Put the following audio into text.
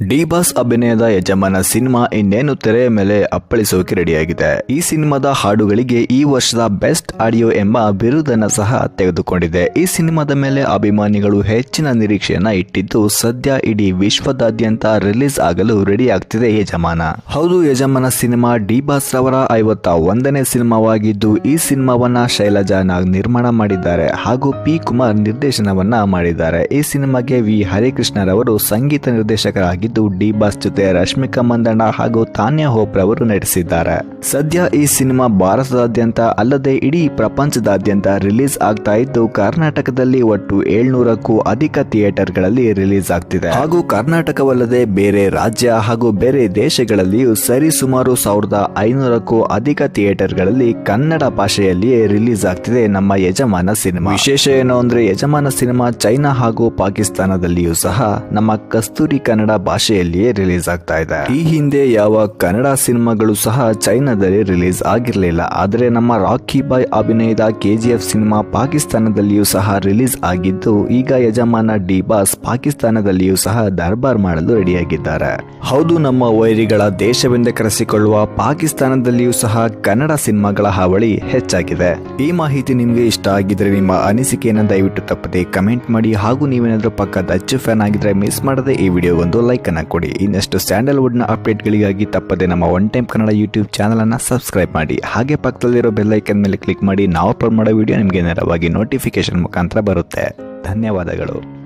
D boss ಅಭಿನಯದ ಯಜಮಾನ cinema ಇನ್ನೇನು ತೆರೆಯ ಮೇಲೆ ಅಪ್ಪಳಿಸೋಕೆ ರೆಡಿಯಾಗಿದೆ. ಈ ಸಿನಿಮಾದ ಹಾಡುಗಳಿಗೆ ಈ ವರ್ಷದ ಬೆಸ್ಟ್ ಆಡಿಯೋ ಎಂಬ ಬಿರುದನ್ನು ಸಹ ತೆಗೆದುಕೊಂಡಿದೆ. ಈ ಸಿನಿಮಾದ ಮೇಲೆ ಅಭಿಮಾನಿಗಳು ಹೆಚ್ಚಿನ ನಿರೀಕ್ಷೆಯನ್ನ ಇಟ್ಟಿದ್ದು, ಸದ್ಯ ಇಡೀ ವಿಶ್ವದಾದ್ಯಂತ ರಿಲೀಸ್ ಆಗಲು ರೆಡಿಯಾಗ್ತಿದೆ ಯಜಮಾನ. ಹೌದು ಯಜಮಾನ ಸಿನಿಮಾ ಡಿ ಬಾಸ್ ರವರ ಐವತ್ತ ಒಂದನೇ ಸಿನಿಮಾವಾಗಿದ್ದು, ಈ ಸಿನಿಮಾವನ್ನ ಶೈಲಜಾ ನಾಗ್ ನಿರ್ಮಾಣ ಮಾಡಿದ್ದಾರೆ ಹಾಗೂ ಪಿ ಕುಮಾರ್ ನಿರ್ದೇಶನವನ್ನ ಮಾಡಿದ್ದಾರೆ. ಈ ಸಿನಿಮಾಗೆ ವಿ. ಹರಿಕೃಷ್ಣರವರು ಸಂಗೀತ ನಿರ್ದೇಶಕರಾಗಿದ್ದು ಡಿ ಬಾಸ್ ಜೊತೆ ರಶ್ಮಿಕಾ ಮಂದಣ್ಣ ಹಾಗೂ ತಾನ್ಯಾ ಹೋಪ್ರವರು ನಟಿಸಿದ್ದಾರೆ. ಸದ್ಯ ಈ ಸಿನಿಮಾ ಭಾರತದಾದ್ಯಂತ ಅಲ್ಲದೆ ಇಡೀ ಪ್ರಪಂಚದಾದ್ಯಂತ ರಿಲೀಸ್ ಆಗ್ತಾ ಇದ್ದು, ಕರ್ನಾಟಕದಲ್ಲಿ ಒಟ್ಟು ಏಳ್ನೂರಕ್ಕೂ ಅಧಿಕ ಥಿಯೇಟರ್ಗಳಲ್ಲಿ ರಿಲೀಸ್ ಆಗ್ತಿದೆ. ಹಾಗೂ ಕರ್ನಾಟಕವಲ್ಲದೆ ಬೇರೆ ರಾಜ್ಯ ಹಾಗೂ ಬೇರೆ ದೇಶಗಳಲ್ಲಿಯೂ ಸರಿ ಸುಮಾರು ಸಾವಿರದ ಐನೂರಕ್ಕೂ ಅಧಿಕ ಥಿಯೇಟರ್ಗಳಲ್ಲಿ ಕನ್ನಡ ಭಾಷೆಯಲ್ಲಿಯೇ ರಿಲೀಸ್ ಆಗ್ತಿದೆ ನಮ್ಮ ಯಜಮಾನ ಸಿನಿಮಾ. ವಿಶೇಷ ಏನು ಅಂದ್ರೆ, ಯಜಮಾನ ಸಿನಿಮಾ ಚೈನಾ ಹಾಗೂ ಪಾಕಿಸ್ತಾನದಲ್ಲಿಯೂ ಸಹ ನಮ್ಮ ಕಸ್ತೂರಿ ಕನ್ನಡ ಭಾಷೆಯಲ್ಲಿಯೇ ರಿಲೀಸ್ ಆಗ್ತಾ ಇದೆ. ಈ ಹಿಂದೆ ಯಾವ ಕನ್ನಡ ಸಿನಿಮಾಗಳು ಸಹ ಚೈನಾದಲ್ಲಿ ರಿಲೀಸ್ ಆಗಿರಲಿಲ್ಲ. ಆದರೆ ನಮ್ಮ ರಾಕಿ ಬಾಯ್ ಅಭಿನಯದ ಕೆಜಿಎಫ್ ಸಿನಿಮಾ ಪಾಕಿಸ್ತಾನದಲ್ಲಿಯೂ ಸಹ ರಿಲೀಸ್ ಆಗಿದ್ದು, ಈಗ ಯಜಮಾನ ಡಿ ಬಾಸ್ ಪಾಕಿಸ್ತಾನದಲ್ಲಿಯೂ ಸಹ ದರ್ಬಾರ್ ಮಾಡಲು ರೆಡಿಯಾಗಿದ್ದಾರೆ. ಹೌದು, ನಮ್ಮ ವೈರಿಗಳ ದೇಶವೆಂದೇ ಕರೆಸಿಕೊಳ್ಳುವ ಪಾಕಿಸ್ತಾನದಲ್ಲಿಯೂ ಸಹ ಕನ್ನಡ ಸಿನಿಮಾಗಳ ಹಾವಳಿ ಹೆಚ್ಚಾಗಿದೆ. ಈ ಮಾಹಿತಿ ನಿಮಗೆ ಇಷ್ಟ ಆಗಿದ್ರೆ ನಿಮ್ಮ ಅನಿಸಿಕೆಯನ್ನು ದಯವಿಟ್ಟು ತಪ್ಪದೆ ಕಮೆಂಟ್ ಮಾಡಿ. ಹಾಗೂ ನೀವೇನಾದ್ರೂ ಪಕ್ಕದ ಅಚ್ಚು ಫ್ಯಾನ್ ಆಗಿದ್ರೆ ಮಿಸ್ ಮಾಡದೆ ಈ ವಿಡಿಯೋ ಒಂದು ಲೈಕ್ ಅನ್ನ ಕೊಡಿ. ಇನ್ನಷ್ಟು ಸ್ಯಾಂಡಲ್ವುಡ್ನ ಅಪ್ಡೇಟ್ಗಳಿಗಾಗಿ ತಪ್ಪದೆ ನಮ್ಮ one time Kannada YouTube channel ಅನ್ನ ಸಬ್ಸ್ಕ್ರೈಬ್ ಮಾಡಿ. ಹಾಗೆ ಪಕ್ಕದಲ್ಲಿರೋ ಬೆಲ್ ಐಕನ್ ಮೇಲೆ ಕ್ಲಿಕ್ ಮಾಡಿ, ನಾವು ಅಪ್ಲೋಡ್ ಮಾಡೋ ವಿಡಿಯೋ ನಿಮಗೆ ನೇರವಾಗಿ ನೋಟಿಫಿಕೇಶನ್ ಮುಖಾಂತರ ಬರುತ್ತೆ. ಧನ್ಯವಾದಗಳು.